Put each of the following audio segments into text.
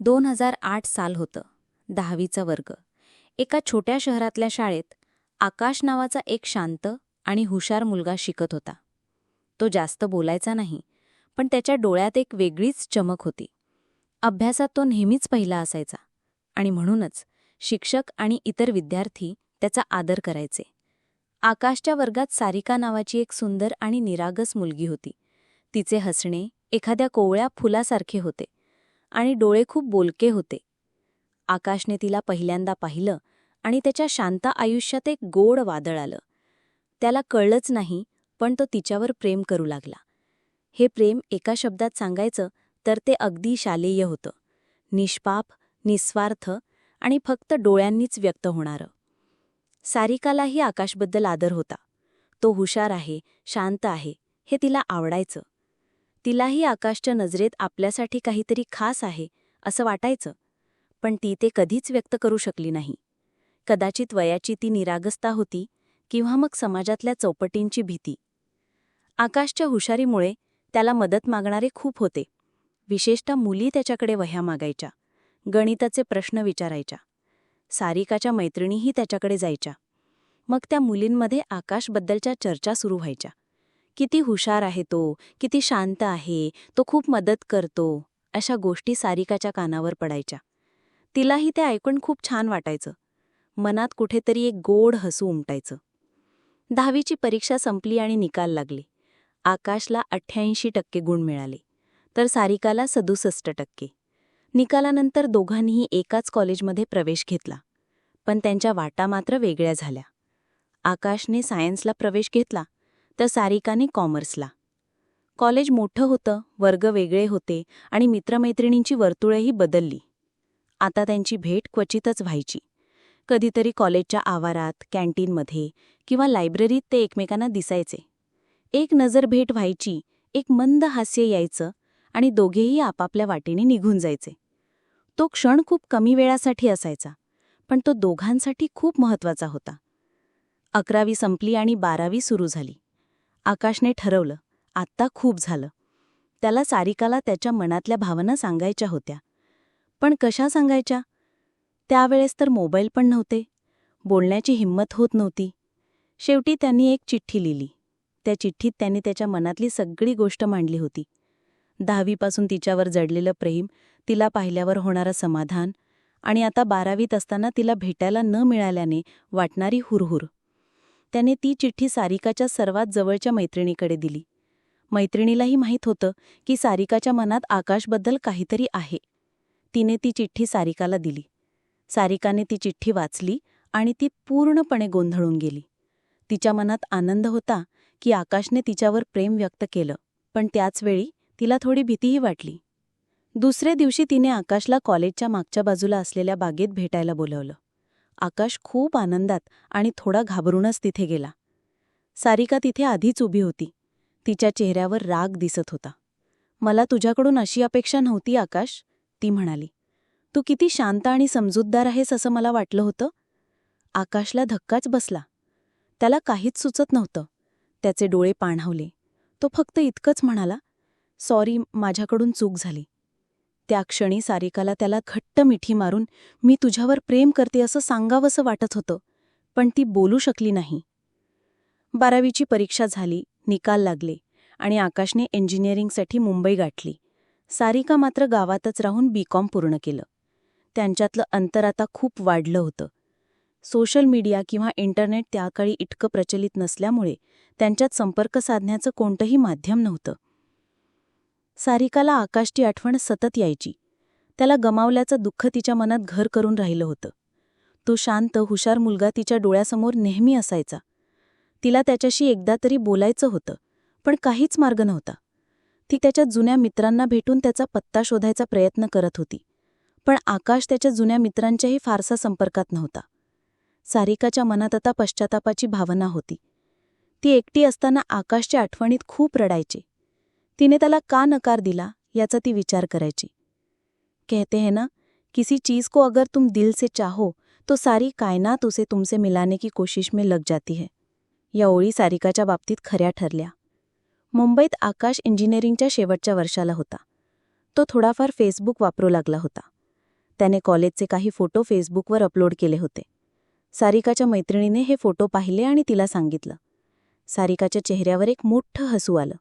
दोन हजार आठ साल होतं. दहावीचा वर्ग. एका छोट्या शहरातल्या शाळेत आकाश नावाचा एक शांत आणि हुशार मुलगा शिकत होता. तो जास्त बोलायचा नाही पण त्याच्या डोळ्यात एक वेगळीच चमक होती. अभ्यासात तो नेहमीच पहिला असायचा आणि म्हणूनच शिक्षक आणि इतर विद्यार्थी त्याचा आदर करायचे. आकाशच्या वर्गात सारिका नावाची एक सुंदर आणि निरागस मुलगी होती. तिचे हसणे एखाद्या कोवळ्या फुलासारखे होते. आणि डोळे खूप बोलके होते. आकाशने तिला पहिल्यांदा पाहिलं आणि त्याच्या शांत आयुष्यात एक गोड वादळ आलं. त्याला कळलंच नाही पण तो तिच्यावर प्रेम करू लागला. हे प्रेम एका शब्दात सांगायचं तर ते अगदी शालेय होतं. निष्पाप निस्वार्थ आणि फक्त डोळ्यांनीच व्यक्त होणारं. सारिकालाही आकाशबद्दल आदर होता. तो हुशार आहे शांत आहे हे तिला आवडायचं. तिलाही आकाशच्या नजरेत आपल्यासाठी काहीतरी खास आहे असं वाटायचं. पण ती ते कधीच व्यक्त करू शकली नाही. कदाचित वयाची ती निरागस्ता होती किंवा मग समाजातल्या चौपटींची भीती. आकाशच्या हुशारीमुळे त्याला मदत मागणारे खूप होते. विशेषतः मुली त्याच्याकडे वह्या मागायच्या गणिताचे प्रश्न विचारायच्या सारिकाच्या मैत्रिणीही त्याच्याकडे जायच्या. मग त्या मुलींमध्ये आकाशबद्दलच्या चर्चा सुरू व्हायच्या. किती हुशार आहे तो किती शांत आहे तो खूप मदत करतो अशा गोष्टी सारिकाच्या कानावर पडायच्या. तिलाही ते ऐकून खूप छान वाटायचं. मनात कुठेतरी एक गोड हसू उमटायचं. दहावीची परीक्षा संपली आणि निकाल लागले. आकाशला अठ्ठ्याऐंशी टक्के गुण मिळाले. तर सारिकाला सदुसष्ट टक्के. निकालानंतर दोघांनीही एकाच कॉलेजमध्ये प्रवेश घेतला. पण त्यांच्या वाटा मात्र वेगळ्या झाल्या. आकाशने सायन्सला प्रवेश घेतला. तर सारिकाने कॉमर्सला. कॉलेज मोठं होतं वर्ग वेगळे होते आणि मित्रमैत्रिणींची वर्तुळेही बदलली. आता त्यांची भेट क्वचितच व्हायची. कधीतरी कॉलेजच्या आवारात कॅन्टीनमध्ये किंवा लायब्ररीत ते एकमेकांना दिसायचे. एक नजर भेट व्हायची एक मंद हास्य यायचं आणि दोघेही आपापल्या वाटेने निघून जायचे. तो क्षण खूप कमी वेळासाठी असायचा पण तो दोघांसाठी खूप महत्त्वाचा होता. अकरावी संपली आणि बारावी सुरू झाली. आकाशने ठरवलं. आत्ता खूप झालं. त्याला सारिकाला त्याच्या मनातल्या भावना सांगायच्या होत्या. पण कशा सांगायच्या? त्यावेळेस तर मोबाईल पण नव्हते. बोलण्याची हिंमत होत नव्हती. शेवटी त्यांनी एक चिठ्ठी लिहिली. त्या चिठ्ठीत त्यांनी त्याच्या मनातली सगळी गोष्ट मांडली होती. दहावीपासून तिच्यावर जडलेलं प्रेम तिला पाहिल्यावर होणारं समाधान आणि आता बारावीत असताना तिला भेटायला न मिळाल्याने वाटणारी हुरहुर. त्याने ती चिठ्ठी सारिकाच्या सर्वात जवळच्या मैत्रिणीकडे दिली. मैत्रिणीलाही माहीत होतं की सारिकाच्या मनात आकाशबद्दल काहीतरी आहे. तिने ती चिठ्ठी सारिकाला दिली. सारिकाने ती चिठ्ठी वाचली आणि ती पूर्णपणे गोंधळून गेली. तिच्या मनात आनंद होता की आकाशने तिच्यावर प्रेम व्यक्त केलं पण त्याचवेळी तिला थोडी भीतीही वाटली. दुसऱ्या दिवशी तिने आकाशला कॉलेजच्या मागच्या बाजूला असलेल्या बागेत भेटायला बोलवलं. आकाश खूप आनंदात आणि थोडा घाबरूनच तिथे गेला. सारिका तिथे आधीच उभी होती. तिच्या चेहऱ्यावर राग दिसत होता. मला तुझ्याकडून अशी अपेक्षा नव्हती आकाश ती म्हणाली. तू किती शांत आणि समजूतदार आहेस असं मला वाटलं होतं. आकाशला धक्काच बसला. त्याला काहीच सुचत नव्हतं. त्याचे डोळे पाणावले तो फक्त इतकंच म्हणाला सॉरी माझ्याकडून चूक झाली. त्या क्षणी सारिकाला त्याला घट्ट मिठी मारून मी तुझ्यावर प्रेम करते असं सांगावंसं वाटत होतं पण ती बोलू शकली नाही. बारावीची परीक्षा झाली निकाल लागले आणि आकाशने इंजिनिअरिंगसाठी मुंबई गाठली. सारिका मात्र गावातच राहून बीकॉम पूर्ण केलं. त्यांच्यातलं अंतर आता खूप वाढलं होतं. सोशल मीडिया किंवा इंटरनेट त्याकाळी इतकं प्रचलित नसल्यामुळे त्यांच्यात संपर्क साधण्याचं कोणतंही माध्यम नव्हतं. सारिकाला आकाशची आठवण सतत यायची. त्याला गमावल्याचं दुःख तिच्या मनात घर करून राहिलं होतं. तो शांत हुशार मुलगा तिच्या डोळ्यासमोर नेहमी असायचा. तिला त्याच्याशी एकदा तरी बोलायचं होतं पण काहीच मार्ग नव्हता. ती त्याच्या जुन्या मित्रांना भेटून त्याचा पत्ता शोधायचा प्रयत्न करत होती. पण आकाश त्याच्या जुन्या मित्रांच्याही फारसा संपर्कात नव्हता. सारिकाच्या मनात आता पश्चातापाची भावना होती. ती एकटी असताना आकाशच्या आठवणीत खूप रडायची. तिने त्याला का नकार दिला याचा ती विचार करायची. कहते हैं ना किसी चीज को अगर तुम दिल से चाहो तो सारी कायनात उसे तुमसे मिलाने की कोशिश में लग जाती है. या ओळी सारिकाच्या बाबतीत खऱ्या ठरल्या. मुंबईत आकाश इंजिनिअरिंगच्या शेवटच्या वर्षाला होता. तो थोडाफार फेसबुक वापरू लागला होता. त्याने कॉलेजचे काही फोटो फेसबुकवर अपलोड केले होते. सारिकाच्या मैत्रिणीने हे फोटो पाहिले आणि तिला सांगितलं. सारिकाच्या चेहऱ्यावर एक मोठं हसू आलं.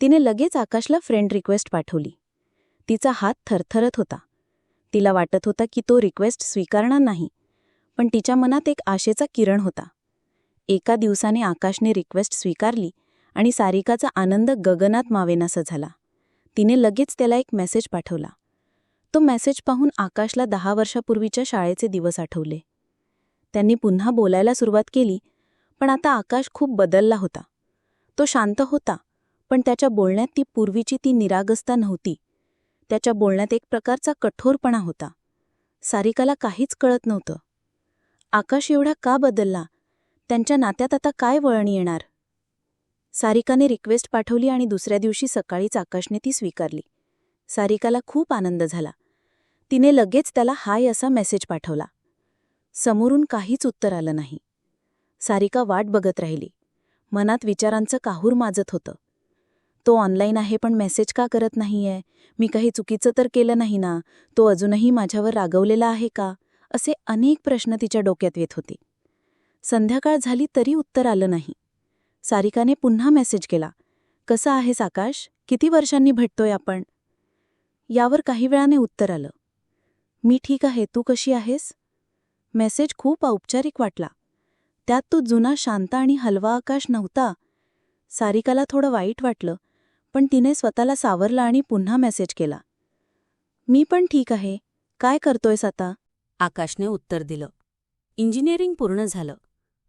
तिने लगेच आकाशला फ्रेंड रिक्वेस्ट पाठवली. तिचा हात थरथरत होता. तिला वाटत होता की तो रिक्वेस्ट स्वीकारणार नाही पण तिच्या मनात एक आशेचा किरण होता. एका दिवसाने आकाशने रिक्वेस्ट स्वीकारली आणि सारिकाचा आनंद गगनात मावेनासा झाला. तिने लगेच त्याला एक मेसेज पाठवला. तो मेसेज पाहून आकाशला दहा वर्षापूर्वीच्या शाळेचे दिवस आठवले. त्यांनी पुन्हा बोलायला सुरुवात केली पण आता आकाश खूप बदलला होता. तो शांत होता. पण त्याच्या बोलण्यात ती पूर्वीची ती निरागसता नव्हती. त्याच्या बोलण्यात एक प्रकारचा कठोरपणा होता. सारिकाला काहीच कळत नव्हतं. आकाश एवढा का बदलला? त्यांच्या नात्यात आता काय वळण येणार? सारिकाने रिक्वेस्ट पाठवली आणि दुसऱ्या दिवशी सकाळीच आकाशने ती स्वीकारली. सारिकाला खूप आनंद झाला. तिने लगेच त्याला हाय असा मेसेज पाठवला. समोरून काहीच उत्तर आलं नाही. सारिका वाट बघत राहिली. मनात विचारांचं काहूर माजत होतं. तो ऑनलाईन आहे पण मेसेज का करत नाहीये? मी काही चुकीचं तर केलं नाही ना? तो अजूनही माझ्यावर रागवलेला आहे का? असे अनेक प्रश्न तिच्या डोक्यात येत होते. संध्याकाळ झाली तरी उत्तर आलं नाही. सारिकाने पुन्हा मेसेज केला. कसा आहेस आकाश? किती वर्षांनी भेटतोय आपण? यावर काही वेळाने उत्तर आलं. मी ठीक आहे. तू कशी आहेस? मेसेज खूप औपचारिक वाटला. त्यात तो जुना शांत आणि हलवा आकाश नव्हता. सारिकाला थोडं वाईट वाटलं. पण तिने स्वतःला सावरला आणि पुन्हा मेसेज केला. मी पण ठीक आहे. काय करतोयस आता? आकाशने उत्तर दिलं. इंजिनिअरिंग पूर्ण झालं.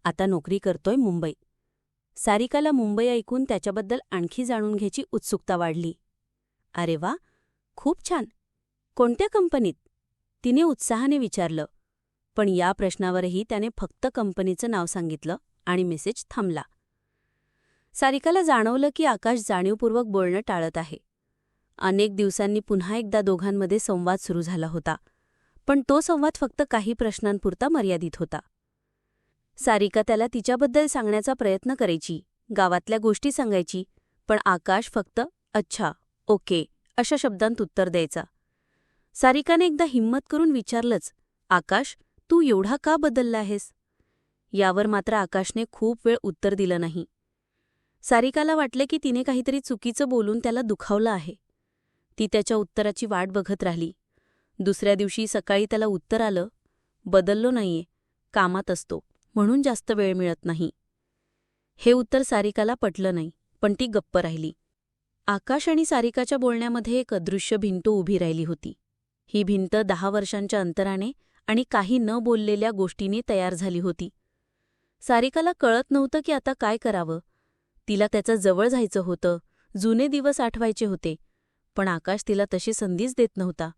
आता नोकरी करतोय मुंबई. सारिकाला मुंबई ऐकून त्याच्याबद्दल आणखी जाणून घ्यायची उत्सुकता वाढली. अरे वा! खूप छान. कोणत्या कंपनीत? तिने उत्साहाने विचारलं. पण या प्रश्नावरही त्याने फक्त कंपनीचं नाव सांगितलं आणि मेसेज थांबला. सारिकाला जाणवलं की आकाश जाणीवपूर्वक बोलणं टाळत आहे. अनेक दिवसांनी पुन्हा एकदा दोघांमध्ये संवाद सुरू झाला होता पण तो संवाद फक्त काही प्रश्नांपुरता मर्यादित होता. सारिका त्याला तिच्याबद्दल सांगण्याचा प्रयत्न करायची गावातल्या गोष्टी सांगायची पण आकाश फक्त अच्छा ओके अशा शब्दांत उत्तर द्यायचा. सारिकाने एकदा हिंमत करून विचारलंच आकाश तू एवढा का बदलला आहेस? यावर मात्र आकाशने खूप वेळ उत्तर दिलं नाही. सारिकाला वाटले की तिने काहीतरी चुकीचं बोलून त्याला दुखावलं आहे. ती त्याच्या उत्तराची वाट बघत राहिली. दुसऱ्या दिवशी सकाळी त्याला उत्तर आलं बदललो नाहीये कामात असतो म्हणून जास्त वेळ मिळत नाही. हे उत्तर सारिकाला पटलं नाही पण ती गप्प राहिली. आकाश आणि सारिकाच्या बोलण्यामध्ये एक अदृश्य भिंत उभी राहिली होती. ही भिंत दहा वर्षांच्या अंतराने आणि काही न बोललेल्या गोष्टीने तयार झाली होती. सारिकाला कळत नव्हतं की आता काय करावं तिला त्याचं जवळ जायचं होतं. जुने दिवस आठवायचे होते. पण आकाश तिला तशी संधीच देत नव्हता.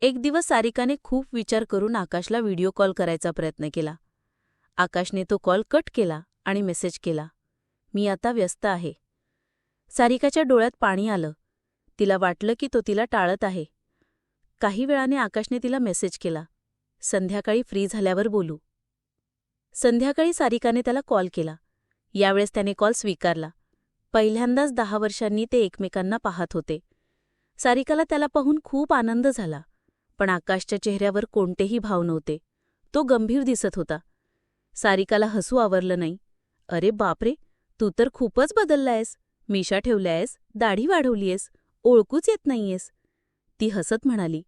एक दिवस सारिकाने खूप विचार करून आकाशला व्हिडिओ कॉल करायचा प्रयत्न केला. आकाशने तो कॉल कट केला आणि मेसेज केला. मी आता व्यस्त आहे. सारिकाच्या डोळ्यात पाणी आलं. तिला वाटलं की तो तिला टाळत आहे. काही वेळाने आकाशने तिला मेसेज केला. संध्याकाळी फ्री झाल्यावर बोलू. संध्याकाळी सारिकाने त्याला कॉल केला. यावेळेस त्याने कॉल स्वीकारला. पहिल्यांदाच दहा वर्षांनी ते एकमेकांना पाहत होते. सारिकाला त्याला पाहून खूप आनंद झाला पण आकाशच्या चेहऱ्यावर कोणतेही भाव नव्हते. तो गंभीर दिसत होता. सारिकाला हसू आवरलं नाही. अरे बापरे! तू तर खूपच बदललायस. मिशा ठेवल्यायस दाढी वाढवलीयस ओळखूच येत नाहीयेस. ती हसत म्हणाली.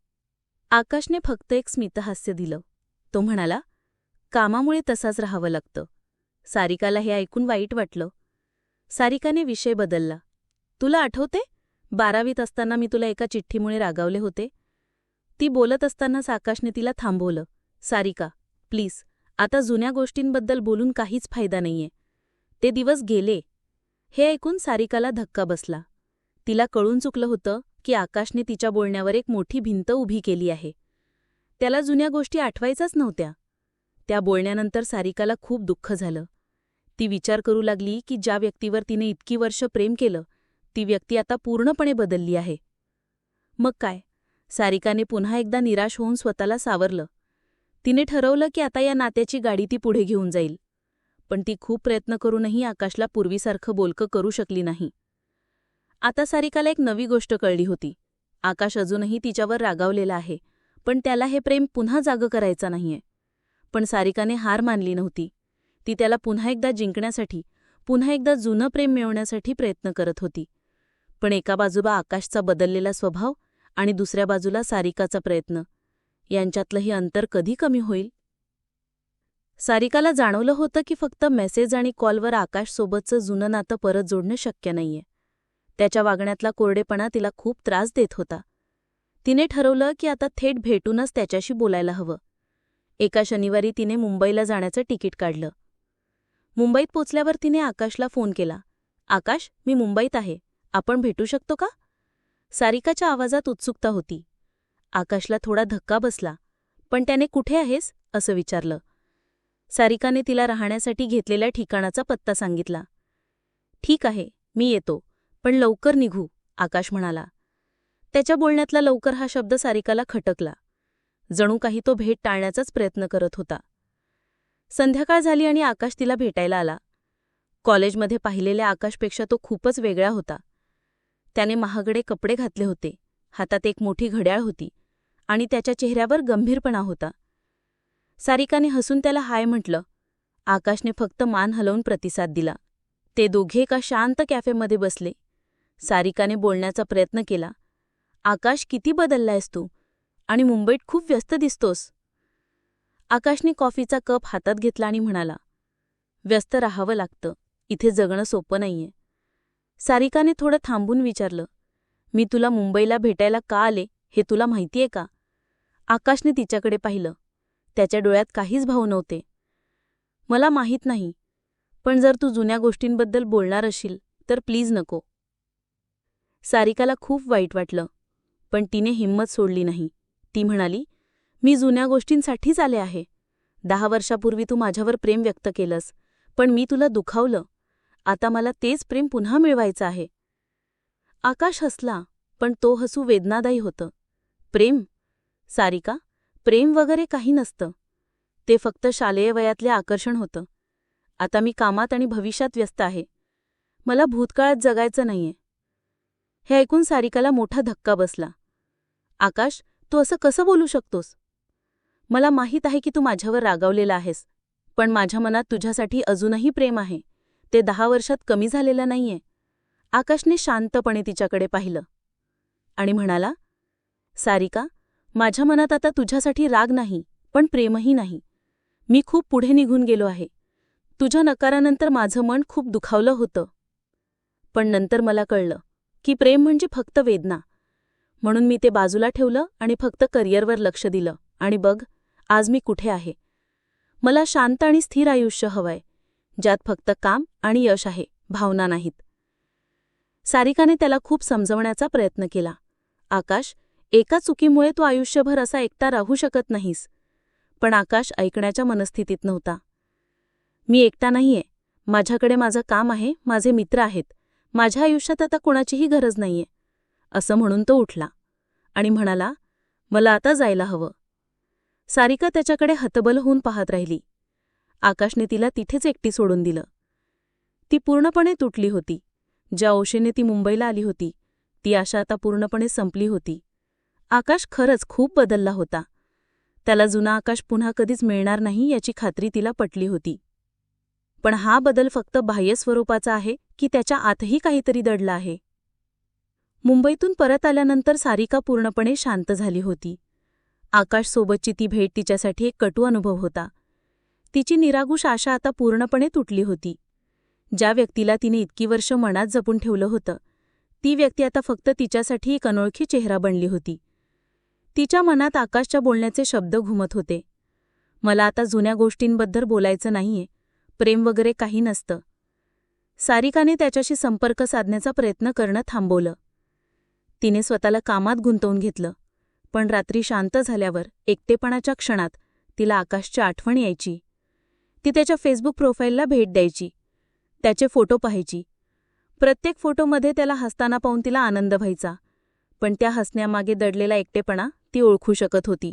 आकाशने फक्त एक स्मितहास्य दिलं. तो म्हणाला कामामुळे तसाच राहावं लागतं. सारिकाला हे ऐकून वाईट वाटलं. सारिकाने विषय बदलला. तुला आठवते? बारावीत असताना मी तुला एका चिठ्ठीमुळे रागावले होते. ती बोलत असतानाच आकाशने तिला थांबवलं. सारिका प्लीज आता जुन्या गोष्टींबद्दल बोलून काहीच फायदा नाहीये. ते दिवस गेले. हे ऐकून सारिकाला धक्का बसला. तिला कळून चुकलं होतं की आकाशने तिच्या बोलण्यावर एक मोठी भिंत उभी केली आहे. त्याला जुन्या गोष्टी आठवायचाच नव्हत्या. त्या बोलण्यानंतर सारिकाला खूप दुःख झालं. ती विचार करू लागली की ज्या व्यक्तीवर तिने इतकी वर्ष प्रेम केलं ती व्यक्ती आता पूर्णपणे बदलली आहे. मग काय? सारिकाने पुन्हा एकदा निराश होऊन स्वतःला सावरलं. तिने ठरवलं की आता या नात्याची गाडी ती पुढे घेऊन जाईल. पण ती खूप प्रयत्न करूनही आकाशला पूर्वीसारखं बोलकं करू शकली नाही. आता सारिकाला एक नवी गोष्ट कळली होती. आकाश अजूनही तिच्यावर रागावलेला आहे पण त्याला हे प्रेम पुन्हा जागं करायचं नाहीये. पण सारिकाने हार मानली नव्हती. ती त्याला पुन्हा एकदा जिंकण्यासाठी पुन्हा एकदा जुनं प्रेम मिळवण्यासाठी प्रयत्न करत होती. पण एका बाजूला आकाशचा बदललेला स्वभाव आणि दुसऱ्या बाजूला सारिकाचा प्रयत्न. यांच्यातलंही अंतर कधी कमी होईल? सारिकाला जाणवलं होतं की फक्त मेसेज आणि कॉलवर आकाशसोबतचं जुनं नातं परत जोडणं शक्य नाहीये. त्याच्या वागण्यातला कोरडेपणा तिला खूप त्रास देत होता. तिने ठरवलं की आता थेट भेटूनच त्याच्याशी बोलायला हवं. एका शनिवारी तिने मुंबईला जाण्याचं तिकीट काढलं. मुंबईत पोचल्यावर तिने आकाशला फोन केला. आकाश मी मुंबईत आहे. आपण भेटू शकतो का? सारिकाच्या आवाजात उत्सुकता होती. आकाशला थोडा धक्का बसला. पण त्याने कुठे आहेस? असं विचारलं. सारिकाने तिला राहण्यासाठी घेतलेल्या ठिकाणाचा पत्ता सांगितला. ठीक आहे मी येतो. पण लवकर निघू आकाश म्हणाला. त्याच्या बोलण्यातला लवकर हा शब्द सारिकाला खटकला. जणू काही तो भेट टाळण्याचाच प्रयत्न करत होता. संध्याकाळ झाली आणि आकाश तिला भेटायला आला. कॉलेजमध्ये पाहिलेल्या आकाशपेक्षा तो खूपच वेगळा होता. त्याने महागडे कपडे घातले होते. हातात एक मोठी घड्याळ होती आणि त्याच्या चेहऱ्यावर गंभीरपणा होता. सारिकाने हसून त्याला हाय म्हटलं. आकाशने फक्त मान हलवून प्रतिसाद दिला. ते दोघे एका शांत कॅफेमध्ये बसले. सारिकाने बोलण्याचा प्रयत्न केला. आकाश किती बदललायस तू आणि मुंबईत खूप व्यस्त दिसतोस. आकाशने कॉफीचा कप हातात घेतला आणि म्हणाला व्यस्त राहावं लागतं. इथे जगणं सोपं नाहीये. सारिकाने थोडं थांबून विचारलं मी तुला मुंबईला भेटायला का आले? हे तुला माहितीये का? आकाशने तिच्याकडे पाहिलं. त्याच्या डोळ्यात काहीच भाव नव्हते. मला माहीत नाही पण जर तू जुन्या गोष्टींबद्दल बोलणार असशील तर प्लीज नको. सारिकाला खूप वाईट वाटलं पण तिने हिंमत सोडली नाही. ती म्हणाली मी जुन्या गोष्टींसाठीच आले आहे. दहा वर्षापूर्वी तू माझ्यावर प्रेम व्यक्त केलंस पण मी तुला दुखावलं. आता मला तेच प्रेम पुन्हा मिळवायचं आहे. आकाश हसला पण तो हसू वेदनादायी होतं. प्रेम? सारिका प्रेम वगैरे काही नसतं. ते फक्त शालेय वयातले आकर्षण होतं. आता मी कामात आणि भविष्यात व्यस्त आहे. मला भूतकाळात जगायचं नाहीये. हे ऐकून सारिकाला मोठा धक्का बसला. आकाश तू असं कसं बोलू शकतोस? मला माहीत आहे की तू माझ्यावर रागावलेला आहेस पण माझ्या मनात तुझ्यासाठी अजूनही प्रेम आहे. ते दहा वर्षात कमी झालेलं नाहीये. आकाशने शांतपणे तिच्याकडे पाहिलं. आणि म्हणाला सारिका माझ्या मनात आता तुझ्यासाठी राग नाही पण प्रेमही नाही. मी खूप पुढे निघून गेलो आहे. तुझ्या नकारानंतर माझं मन खूप दुखावलं होतं. पण नंतर मला कळलं की प्रेम म्हणजे फक्त वेदना. म्हणून मी ते बाजूला ठेवलं आणि फक्त करिअरवर लक्ष दिलं. आणि बघ आज मी कुठे आहे? मला शांत आणि स्थिर आयुष्य हवंय ज्यात फक्त काम आणि यश आहे भावना नाहीत. सारिकाने त्याला खूप समजवण्याचा प्रयत्न केला. आकाश एका चुकीमुळे तो आयुष्यभर असा एकटा राहू शकत नाहीस. पण आकाश ऐकण्याच्या मनस्थितीत नव्हता. मी एकटा नाहीये. माझ्याकडे माझं काम आहे माझे मित्र आहेत. माझ्या आयुष्यात आता कोणाचीही गरज नाहीये. असं म्हणून तो उठला आणि म्हणाला मला आता जायला हवं. सारिका त्याच्याकडे हतबल होऊन पाहत राहिली. आकाशने तिला तिथेच एकटी सोडून दिलं. ती पूर्णपणे तुटली होती. ज्या ओशेने ती मुंबईला आली होती ती आशा आता पूर्णपणे संपली होती. आकाश खरंच खूप बदलला होता. त्याला जुना आकाश पुन्हा कधीच मिळणार नाही याची खात्री तिला पटली होती. पण हा बदल फक्त बाह्य स्वरूपाचा आहे की त्याच्या आतही काहीतरी दडलं आहे? मुंबईतून परत आल्यानंतर सारिका पूर्णपणे शांत झाली होती. आकाशसोबतची ती भेट तिच्यासाठी एक कटू अनुभव होता. तिची निरागुष आशा आता पूर्णपणे तुटली होती. ज्या व्यक्तीला तिने इतकी वर्ष मनात जपून ठेवलं होतं ती व्यक्ती आता फक्त तिच्यासाठी एक अनोळखी चेहरा बनली होती. तिच्या मनात आकाशच्या बोलण्याचे शब्द घुमत होते. मला आता जुन्या गोष्टींबद्दल बोलायचं नाहीये प्रेम वगैरे काही नसतं. सारिकाने त्याच्याशी संपर्क साधण्याचा प्रयत्न करणं थांबवलं. तिने स्वतःला कामात गुंतवून घेतलं. पण रात्री शांत झाल्यावर एकटेपणाच्या क्षणात तिला आकाशची आठवण यायची. ती त्याच्या फेसबुक प्रोफाईलला भेट द्यायची. त्याचे फोटो पाहायची. प्रत्येक फोटोमध्ये त्याला हसताना पाहून तिला आनंद व्हायचा. पण त्या हसण्यामागे दडलेला एकटेपणा ती ओळखू शकत होती.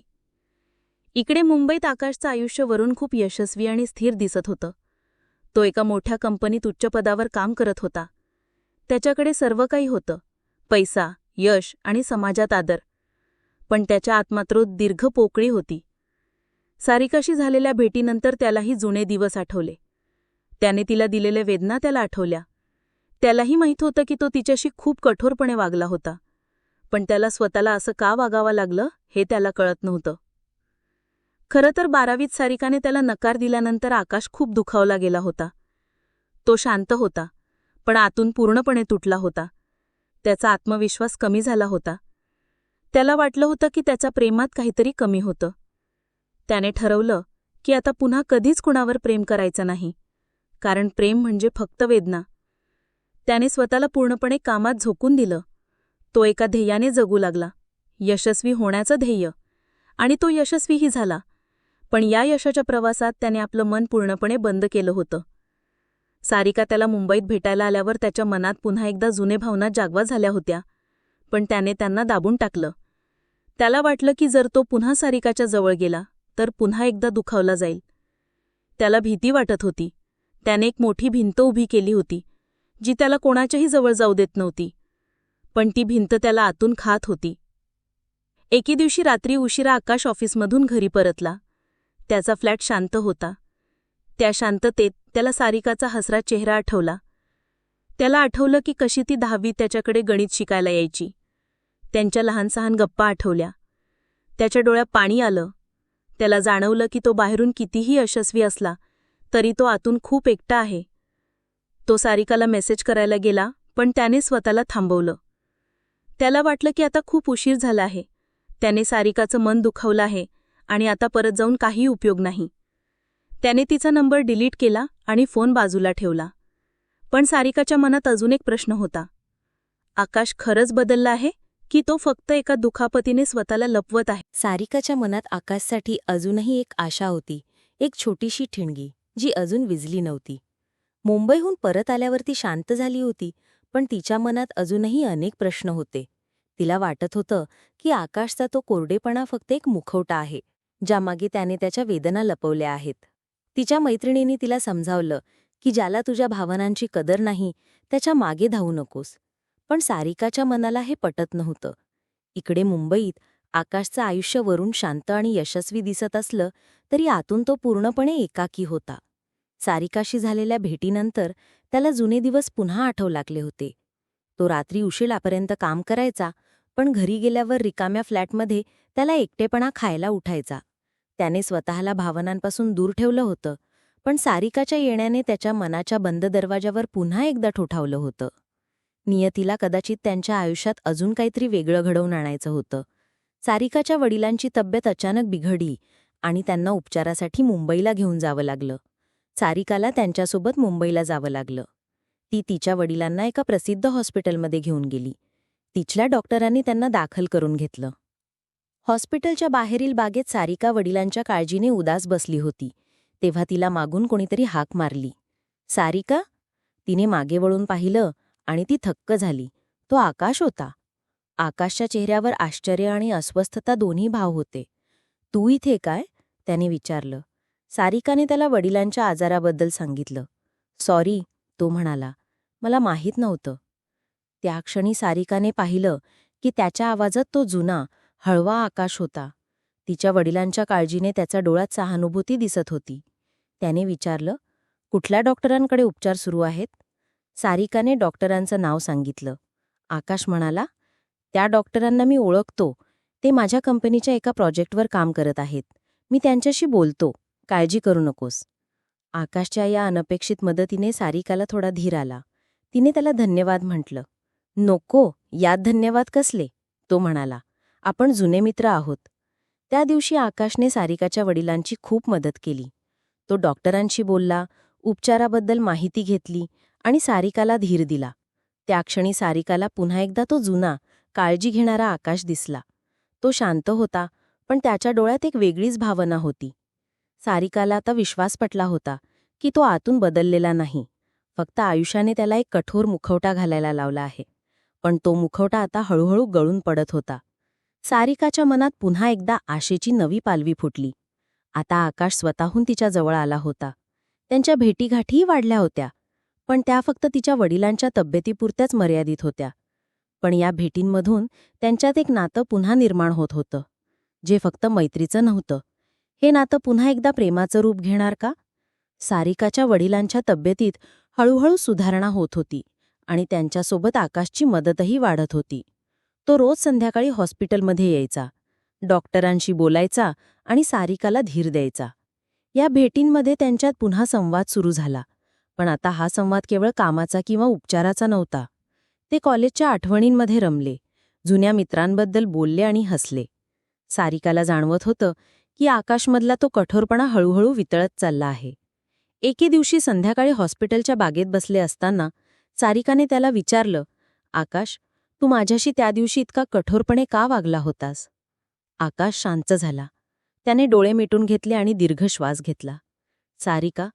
इकडे मुंबईत आकाशचं आयुष्य वरून खूप यशस्वी आणि स्थिर दिसत होतं. तो एका मोठ्या कंपनीत उच्च पदावर काम करत होता. त्याच्याकडे सर्व काही होतं. पैसा यश आणि समाजात आदर. पण त्याच्या आत मात्र दीर्घ पोकळी होती. सारिकाशी झालेल्या भेटीनंतर त्यालाही जुने दिवस आठवले. त्याने तिला दिलेल्या वेदना त्याला आठवल्या. त्यालाही माहीत होतं की तो तिच्याशी खूप कठोरपणे वागला होता. पण त्याला स्वतःला असं का वागावं लागलं हे त्याला कळत नव्हतं. खरं तर बारावीत सारिकाने त्याला नकार दिल्यानंतर आकाश खूप दुखावला गेला होता. तो शांत होता पण आतून पूर्णपणे तुटला होता. त्याचा आत्मविश्वास कमी झाला होता. त्याला वाटलं होतं की त्याचा प्रेमात काहीतरी कमी होतं. त्याने ठरवलं की आता पुन्हा कधीच कुणावर प्रेम करायचं नाही. कारण प्रेम म्हणजे फक्त वेदना. त्याने स्वतःला पूर्णपणे कामात झोकून दिलं. तो एका ध्येयाने जगू लागला. यशस्वी होण्याचं ध्येय. आणि तो यशस्वीही झाला. पण या यशाच्या प्रवासात त्याने आपलं मन पूर्णपणे बंद केलं होतं. सारिका त्याला मुंबईत भेटायला आल्यावर त्याच्या मनात पुन्हा एकदा जुने भावना जागवा झाल्या होत्या. पण त्याने त्यांना दाबून टाकलं. त्याला वाटलं की जर तो पुन्हा सारिकाच्या जवळ गेला तर पुन्हा एकदा दुखावला जाईल. त्याला भीती वाटत होती. त्याने एक मोठी भिंत उभी केली होती जी त्याला कोणाच्याही जवळ जाऊ देत नव्हती. पण ती भिंत त्याला आतून खात होती. एके दिवशी रात्री उशिरा आकाश ऑफिसमधून घरी परतला. त्याचा फ्लॅट शांत होता. त्या शांततेत त्याला सारिकाचा हसरा चेहरा आठवला. त्याला आठवलं की कशी ती दहावी त्याच्याकडे गणित शिकायला यायची. त्यांच्या लहानसहान गप्पा आठवल्या. त्याच्या डोळ्यात पाणी आलं. त्याला जाणवलं की तो बाहेरून कितीही यशस्वी असला तरी तो आतून खूप एकटा आहे. तो सारिकाला मेसेज करायला गेला पण त्याने स्वतःला थांबवलं. त्याला वाटलं की आता खूप उशीर झाला आहे. त्याने सारिकाचं मन दुखावलं आहे आणि आता परत जाऊन काही उपयोग नाही. त्याने तिचा नंबर डिलीट केला आणि फोन बाजूला ठेवला. पण सारिकाच्या मनात अजून एक प्रश्न होता. आकाश खरंच बदलला आहे? की तो फक्त एका दुखापतीने स्वतःला लपवत आहे. सारिकाच्या मनात आकाशसाठी अजूनही एक आशा होती एक छोटीशी ठिणगी जी अजून विजली नव्हती. मुंबईहून परत आल्यावर ती शांत झाली होती पण तिच्या मनात अजूनही अनेक प्रश्न होते. तिला वाटत होतं की आकाशचा तो कोरडेपणा फक्त एक मुखवटा आहे ज्यामागे त्याने त्याच्या वेदना लपवल्या आहेत. तिच्या मैत्रिणींनी तिला समजावलं की ज्याला तुझ्या भावनांची कदर नाही त्याच्यामागे धावू नकोस. पण सारिकाच्या मनाला हे पटत नव्हतं. इकडे मुंबईत आकाशचं आयुष्य वरून शांत आणि यशस्वी दिसत असलं तरी आतून तो पूर्णपणे एकाकी होता. सारिकाशी झालेल्या भेटीनंतर त्याला जुने दिवस पुन्हा आठवू लागले होते. तो रात्री उशिरापर्यंत काम करायचा पण घरी गेल्यावर रिकाम्या फ्लॅटमध्ये त्याला एकटेपणा खायला उठायचा. त्याने स्वतःला भावनांपासून दूर ठेवलं होतं पण सारिकाच्या येण्याने त्याच्या मनाच्या बंद दरवाजावर पुन्हा एकदा ठोठावलं होतं. नियतीला कदाचित त्यांच्या आयुष्यात अजून काहीतरी वेगळं घडवून आणायचं होतं. सारिकाच्या वडिलांची तब्येत अचानक बिघडली आणि त्यांना उपचारासाठी मुंबईला घेऊन जावं लागलं. सारिकाला त्यांच्यासोबत मुंबईला जावं लागलं. ती तिच्या वडिलांना एका प्रसिद्ध हॉस्पिटलमध्ये घेऊन गेली. तिथल्या डॉक्टरांनी त्यांना दाखल करून घेतलं. हॉस्पिटलच्या बाहेरील बागेत सारिका वडिलांच्या काळजीने उदास बसली होती तेव्हा तिला मागून कोणीतरी हाक मारली. सारिका? तिने मागे वळून पाहिलं आणि ती थक्क झाली. तो आकाश होता. आकाशच्या चेहऱ्यावर आश्चर्य आणि अस्वस्थता दोन्ही भाव होते. तू इथे काय? त्याने विचारलं. सारिकाने त्याला वडिलांच्या आजाराबद्दल सांगितलं. सॉरी तो म्हणाला. मला माहीत नव्हतं. त्या क्षणी सारिकाने पाहिलं की त्याच्या आवाजात तो जुना हळवा आकाश होता. तिच्या वडिलांच्या काळजीने त्याच्या डोळ्यात सहानुभूती दिसत होती. त्याने विचारलं कुठल्या डॉक्टरांकडे उपचार सुरू आहेत? सारिकाने डॉक्टरांचं नाव सांगितलं. आकाश म्हणाला त्या डॉक्टरांना मी ओळखतो. ते माझ्या कंपनीच्या एका प्रोजेक्टवर काम करत आहेत. मी त्यांच्याशी बोलतो. काळजी करू नकोस. आकाशच्या या अनपेक्षित मदतीने सारिकाला थोडा धीर आला. तिने त्याला धन्यवाद म्हटलं. नको यात धन्यवाद कसले? तो म्हणाला. आपण जुने मित्र आहोत. त्या दिवशी आकाशने सारिकाच्या वडिलांची खूप मदत केली. तो डॉक्टरांशी बोलला उपचाराबद्दल माहिती घेतली आणि सारिकाला धीर दिला. त्या क्षणी सारिकाला पुन्हा एकदा तो जुना काळजी घेणारा आकाश दिसला. तो शांत होता पण त्याच्या डोळ्यात एक वेगळीच भावना होती. सारिकाला आता विश्वास पटला होता की तो आतून बदललेला नाही. फक्त आयुष्याने त्याला एक कठोर मुखवटा घालायला लावला आहे. पण तो मुखवटा आता हळूहळू गळून पडत होता. सारिकाच्या मनात पुन्हा एकदा आशेची नवी पालवी फुटली. आता आकाश स्वतःहून तिच्या जवळ आला होता. त्यांच्या भेटीगाठीही वाढल्या होत्या. पण त्या फक्त तिच्या वडिलांच्या तब्येतीपुरत्याच मर्यादित होत्या. पण या भेटींमधून त्यांच्यात एक नातं पुन्हा निर्माण होत होतं जे फक्त मैत्रीचं नव्हतं. हे नातं पुन्हा एकदा प्रेमाचं रूप घेणार का? सारिकाच्या वडिलांच्या तब्येतीत हळूहळू सुधारणा होत होती आणि त्यांच्यासोबत आकाशची मदतही वाढत होती. तो रोज संध्याकाळी हॉस्पिटलमध्ये यायचा डॉक्टरांशी बोलायचा आणि सारिकाला धीर द्यायचा. या भेटींमध्ये त्यांच्यात पुन्हा संवाद सुरू झाला. पण आता हा संवाद केवळ कामाचा किंवा उपचाराचा नव्हता. ते कॉलेजच्या आठवणींमध्ये रमले. जुन्या मित्रांबद्दल बोलले आणि हसले. सारिकाला जाणवत होतं की आकाशमधला तो कठोरपणा हळूहळू वितळत चालला आहे. एके दिवशी संध्याकाळी हॉस्पिटलच्या बागेत बसले असताना सारिकाने त्याला विचारलं आकाश तू माझ्याशी त्या दिवशी इतका कठोरपणे का वागला होतास? आकाश शांत झाला. त्याने डोळे मिटून घेतले आणि दीर्घ श्वास घेतला. सारिका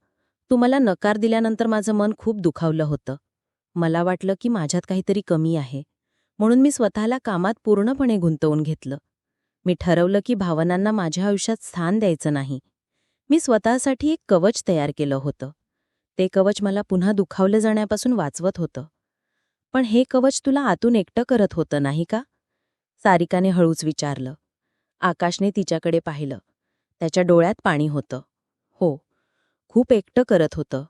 तू मला नकार दिल्यानंतर माझं मन खूप दुखावलं होतं. मला वाटलं की माझ्यात काहीतरी कमी आहे. म्हणून मी स्वतःला कामात पूर्णपणे गुंतवून घेतलं. मी ठरवलं की भावनांना माझ्या आयुष्यात स्थान द्यायचं नाही. मी स्वतःसाठी एक कवच तयार केलं होतं. ते कवच मला पुन्हा दुखावलं जाण्यापासून वाचवत होतं. पण हे कवच तुला आतून एकटं करत होतं नाही का? सारिकाने हळूच विचारलं. आकाशने तिच्याकडे पाहिलं. त्याच्या डोळ्यात पाणी होतं. खूप एकटं करत होतं.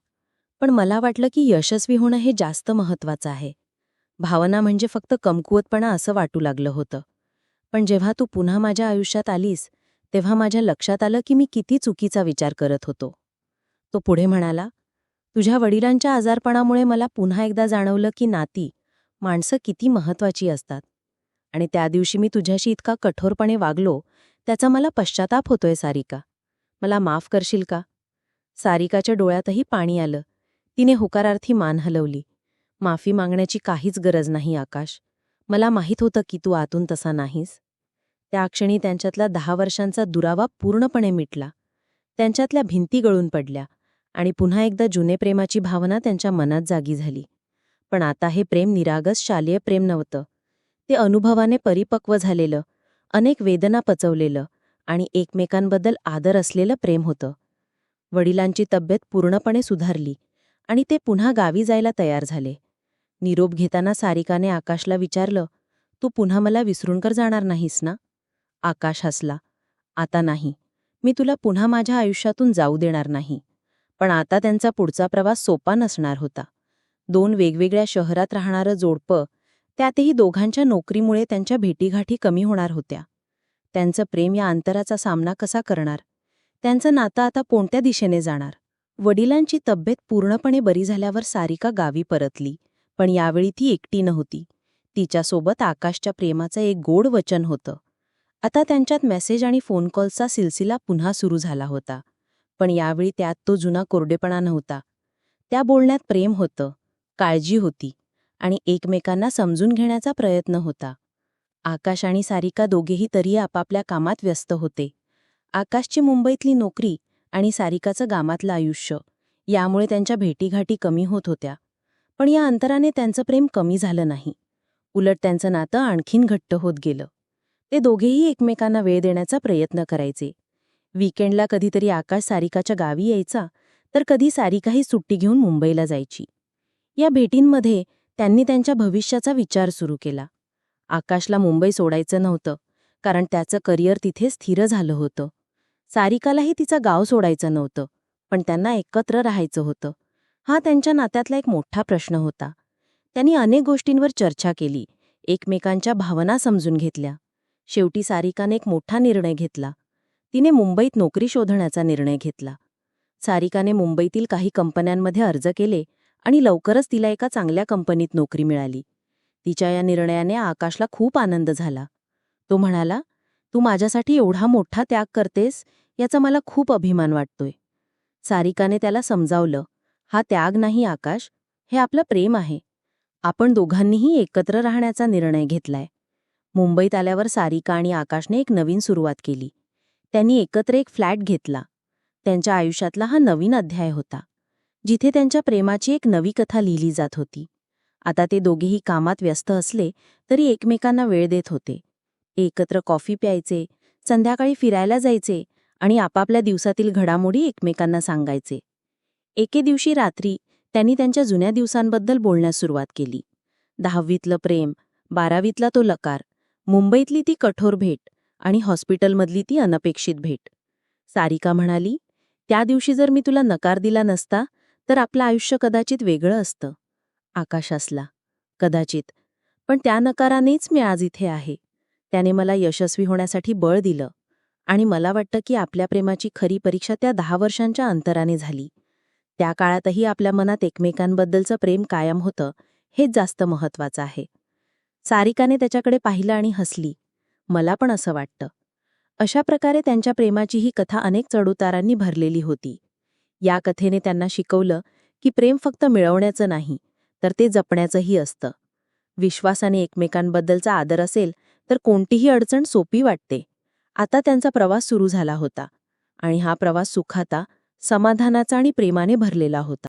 पण मला वाटलं की यशस्वी होणं हे जास्त महत्वाचं आहे. भावना म्हणजे फक्त कमकुवतपणा असं वाटू लागलं होतं. पण जेव्हा तू पुन्हा माझ्या आयुष्यात आलीस तेव्हा माझ्या लक्षात आलं की मी किती चुकीचा विचार करत होतो. तो पुढे म्हणाला तुझ्या वडिलांच्या आजारपणामुळे मला पुन्हा एकदा जाणवलं की नाती माणसं किती महत्वाची असतात. आणि त्या दिवशी मी तुझ्याशी इतका कठोरपणे वागलो त्याचा मला पश्चाताप होतोय सारिका. मला माफ करशील का? सारिकाच्या डोळ्यातही पाणी आलं. तिने होकारार्थी मान हलवली. माफी मागण्याची काहीच गरज नाही आकाश. मला माहीत होतं की तू आतून तसा नाहीस. त्या क्षणी त्यांच्यातला दहा वर्षांचा दुरावा पूर्णपणे मिटला. त्यांच्यातल्या भिंती गळून पडल्या आणि पुन्हा एकदा जुने प्रेमाची भावना त्यांच्या मनात जागी झाली. पण आता हे प्रेम निरागस शालेय प्रेम नव्हतं. ते अनुभवाने परिपक्व झालेलं अनेक वेदना पचवलेलं आणि एकमेकांबद्दल आदर असलेलं प्रेम होतं. वडिलांची तब्येत पूर्णपणे सुधारली आणि ते पुन्हा गावी जायला तयार झाले. निरोप घेताना सारिकाने आकाशला विचारलं तू पुन्हा मला विसरून कर जाणार नाहीस ना? आकाश हसला आता नाही. मी तुला पुन्हा माझ्या आयुष्यातून जाऊ देणार नाही. पण आता त्यांचा पुढचा प्रवास सोपा नसणार होता. दोन वेगवेगळ्या शहरात राहणारं जोडपं त्यातही दोघांच्या नोकरीमुळे त्यांच्या भेटीगाठी कमी होणार होत्या. त्यांचं प्रेम या अंतराचा सामना कसा करणार? त्यांचं नातं आता कोणत्या दिशेने जाणार? वडिलांची तब्येत पूर्णपणे बरी झाल्यावर सारिका गावी परतली पण यावेळी ती एकटी नव्हती. तिच्यासोबत आकाशच्या प्रेमाचं एक गोड वचन होतं. आता त्यांच्यात मेसेज आणि फोन कॉल्सचा सिलसिला पुन्हा सुरू झाला होता. पण यावेळी त्यात तो जुना कोरडेपणा नव्हता. त्या बोलण्यात प्रेम होतं काळजी होती आणि एकमेकांना समजून घेण्याचा प्रयत्न होता. आकाश आणि सारिका दोघेही तरी आपापल्या कामात व्यस्त होते. आकाशची मुंबईतली नोकरी आणि सारिकाचं गामातलं आयुष्य यामुळे त्यांच्या भेटीघाटी कमी होत होत्या. पण या अंतराने त्यांचं प्रेम कमी झालं नाही. उलट त्यांचं नातं आणखीन घट्ट होत गेलं. ते दोघेही एकमेकांना वेळ देण्याचा प्रयत्न करायचे. वीकेंडला कधीतरी आकाश सारिकाच्या गावी यायचा तर कधी सारिकाही सुट्टी घेऊन मुंबईला जायची. या भेटींमध्ये त्यांनी त्यांच्या भविष्याचा विचार सुरू केला. आकाशला मुंबई सोडायचं नव्हतं कारण त्याचं करिअर तिथे स्थिर झालं होतं. सारिकालाही तिचं गाव सोडायचं नव्हतं पण त्यांना एकत्र राहायचं होतं. हा त्यांच्या नात्यातला एक मोठा प्रश्न होता. त्यांनी अनेक गोष्टींवर चर्चा केली एकमेकांच्या भावना समजून घेतल्या. शेवटी सारिकाने एक मोठा निर्णय घेतला. तिने मुंबईत नोकरी शोधण्याचा निर्णय घेतला. सारिकाने मुंबईतील काही कंपन्यांमध्ये अर्ज केले आणि लवकरच तिला एका चांगल्या कंपनीत नोकरी मिळाली. तिच्या या निर्णयाने आकाशला खूप आनंद झाला. तो म्हणाला तू माझ्यासाठी एवढा मोठा त्याग करतेस याचा मला खूप अभिमान वाटतोय. सारिकाने त्याला समजावलं हा त्याग नाही आकाश हे आपलं प्रेम आहे. आपण दोघांनीही एकत्र राहण्याचा निर्णय घेतलाय. मुंबईत आल्यावर सारिका आणि आकाशने एक नवीन सुरुवात केली. त्यांनी एकत्र एक फ्लॅट घेतला. त्यांच्या आयुष्यातला हा नवीन अध्याय होता जिथे त्यांच्या प्रेमाची एक नवी कथा लिहिली जात होती. आता ते दोघेही कामात व्यस्त असले तरी एकमेकांना वेळ देत होते. एकत्र कॉफी प्यायचे संध्याकाळी फिरायला जायचे आणि आपापल्या दिवसातील घडामोडी एकमेकांना सांगायचे. एके दिवशी रात्री त्यांनी त्यांच्या जुन्या दिवसांबद्दल बोलण्यास सुरुवात केली. दहावीतलं प्रेम बारावीतला तो लकार मुंबईतली ती कठोर भेट आणि हॉस्पिटलमधली ती अनपेक्षित भेट. सारिका म्हणाली त्या दिवशी जर मी तुला नकार दिला नसता तर आपलं आयुष्य कदाचित वेगळं असतं. आकाश असला कदाचित पण त्या नकारानेच मी आज इथे आहे. त्याने मला यशस्वी होण्यासाठी बळ दिलं आणि मला वाटतं की आपल्या प्रेमाची खरी परीक्षा त्या दहा वर्षांच्या अंतराने झाली. त्या काळातही आपल्या मनात एकमेकांबद्दलचं प्रेम कायम होतं हेच जास्त महत्वाचं आहे. सारिकाने त्याच्याकडे पाहिलं आणि हसली. मला पण असं वाटतं. अशा प्रकारे त्यांच्या प्रेमाची ही कथा अनेक चढउतारांनी भरलेली होती. या कथेने त्यांना शिकवलं की प्रेम फक्त मिळवण्याचं नाही तर ते जपण्याचंही असतं. विश्वासाने एकमेकांबद्दलचा आदर असेल तर कोणतीही अडचण सोपी वाटते. आता त्यांचा प्रवास सुरू झाला होता. आणि हा प्रवास सुखाता समाधानाचा आणि प्रेमाने भरलेला होता.